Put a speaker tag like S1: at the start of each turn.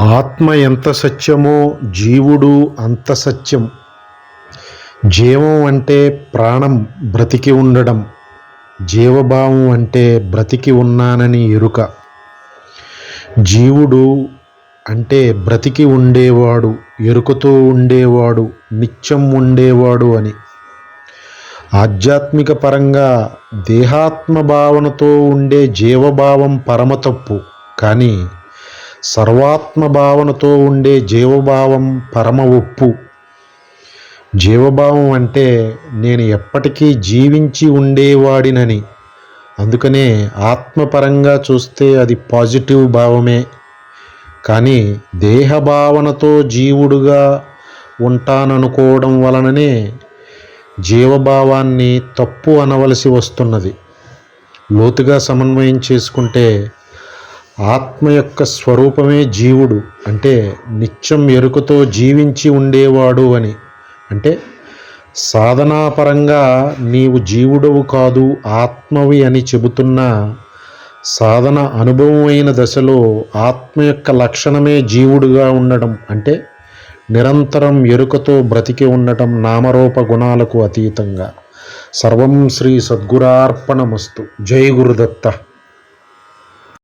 S1: ఆత్మ ఎంత సత్యమో జీవుడు అంత సత్యం. జీవం అంటే ప్రాణం బ్రతికి ఉండడం. జీవభావం అంటే బ్రతికి ఉన్నానని ఎరుక. జీవుడు అంటే బ్రతికి ఉండేవాడు ఎరుకతో ఉండేవాడు నిత్యం ఉండేవాడు అని. ఆధ్యాత్మిక పరంగా దేహాత్మ భావనతో ఉండే జీవభావం పరమ తప్పు. కానీ సర్వాత్మ భావనతో ఉండే జీవభావం పరమ ఒప్పు జీవభావం అంటే నేను ఎప్పటికీ జీవించి ఉండేవాడినని. అందుకనే ఆత్మపరంగా చూస్తే అది పాజిటివ్ భావమే. కానీ దేహ భావనతో జీవుడుగా ఉంటాననుకోవడం వలననే జీవభావాన్ని తప్పు అనవలసి వస్తున్నది. లోతుగా సమన్వయం చేసుకుంటే ఆత్మ యొక్క స్వరూపమే జీవుడు. అంటే నిత్యం ఎరుకతో జీవించి ఉండేవాడు అని. అంటే సాధనాపరంగా నీవు జీవుడవు కాదు ఆత్మవి అని చెబుతున్న సాధన అనుభవమైన దశలో ఆత్మ యొక్క లక్షణమే జీవుడుగా ఉండడం. అంటే నిరంతరం ఎరుకతో బ్రతికి ఉండటం నామరూప గుణాలకు అతీతంగా. సర్వం శ్రీ సద్గురార్పణమస్తు. జై గురుదత్త.